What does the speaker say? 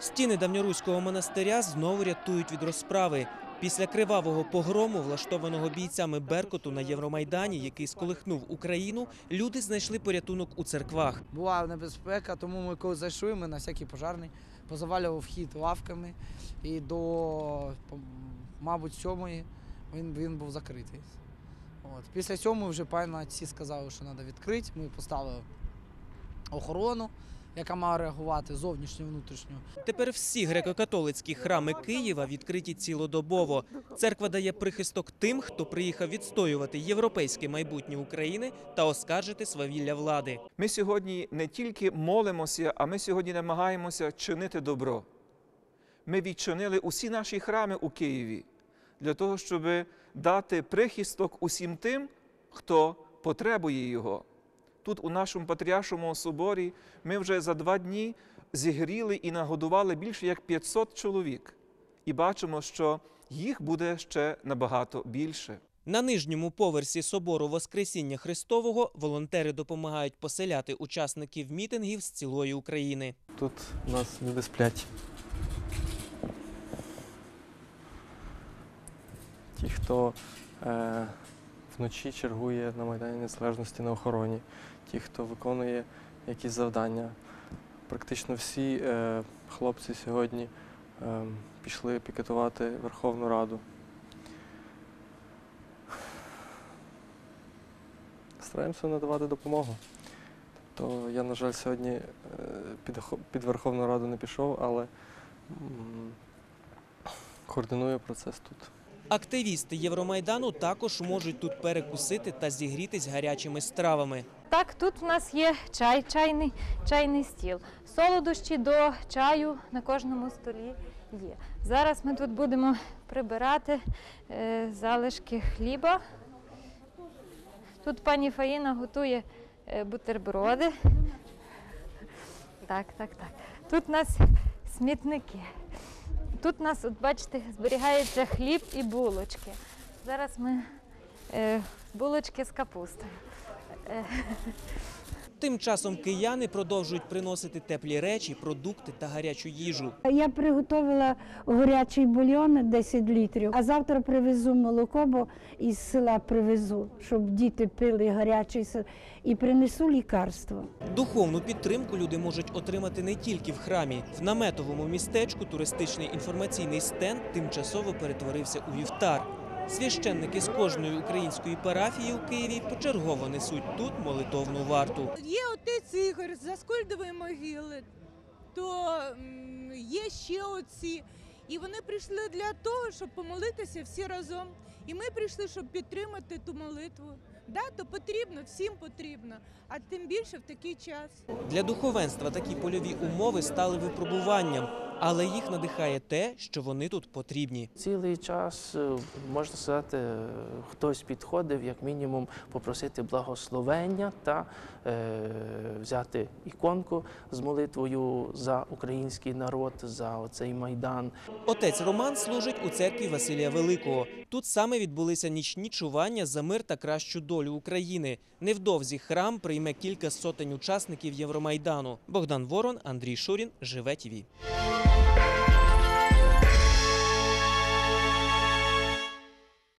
Стіни давньоруського монастиря знову рятують від розправи. Після кривавого погрому, влаштованого бійцями Беркуту на Євромайдані, який сколихнув Україну, люди знайшли порятунок у церквах. Була небезпека, тому ми коли зайшли, ми на всякий пожарний позавалював вхід лавками і до, мабуть, сьомої він, він був закритий. От. Після сьомої вже певно всі сказали, що треба відкрити. Ми поставили охорону, яка має реагувати зовнішню і внутрішню. Тепер всі греко-католицькі храми Києва відкриті цілодобово. Церква дає прихисток тим, хто приїхав відстоювати європейське майбутнє України та оскаржити свавілля влади. Ми сьогодні не тільки молимося, а ми сьогодні намагаємося чинити добро. Ми відчинили усі наші храми у Києві для того, щоб дати прихисток усім тим, хто потребує його. Тут, у нашому Патріаршому соборі, ми вже за два дні зігріли і нагодували більше як 500 чоловік. І бачимо, що їх буде ще набагато більше. На нижньому поверсі собору Воскресіння Христового волонтери допомагають поселяти учасників мітингів з цілої України. Тут у нас люди сплять. Ті, хто е, вночі чергує на Майдані Незалежності на охороні, ті, хто виконує якісь завдання. Практично всі е, хлопці сьогодні е, пішли пікетувати Верховну Раду. Стараємося надавати допомогу. То я, на жаль, сьогодні е, під, під Верховну Раду не пішов, але м, координую процес тут. Активісти Євромайдану також можуть тут перекусити та зігрітись гарячими стравами. Так, тут у нас є чай, чайний, чайний стіл. Солодощі до чаю на кожному столі є. Зараз ми тут будемо прибирати е, залишки хліба. Тут пані Фаїна готує е, бутерброди. Так, так, так. Тут у нас смітники. Тут у нас, от бачите, зберігається хліб і булочки. Зараз ми е, булочки з капустою. Тим часом кияни продовжують приносити теплі речі, продукти та гарячу їжу. Я приготувала горячий бульйон 10 літрів, а завтра привезу молоко, бо із села привезу, щоб діти пили гарячий с- і принесу лікарство. Духовну підтримку люди можуть отримати не тільки в храмі. В наметовому містечку туристичний інформаційний стенд тимчасово перетворився у вівтар. Священники з кожної української парафії у Києві почергово несуть тут молитовну варту. Є отець Ігор з Аскольдової могили, то є ще оці. І вони прийшли для того, щоб помолитися всі разом. І ми прийшли, щоб підтримати ту молитву. Да, то потрібно, всім потрібно, а тим більше в такий час. Для духовенства такі польові умови стали випробуванням, але їх надихає те, що вони тут потрібні. Цілий час, е, можна сказати, е, хтось підходив, як мінімум, попросити благословення та е, взяти іконку з молитвою за український народ, за оцей майдан. Отець Роман служить у церкві Василія Великого. Тут саме відбулися нічні чування за мир та кращу долю України. Невдовзі храм прийме кілька сотень учасників Євромайдану. Богдан Ворон, Андрій Шурін, Живе ТІВІ. you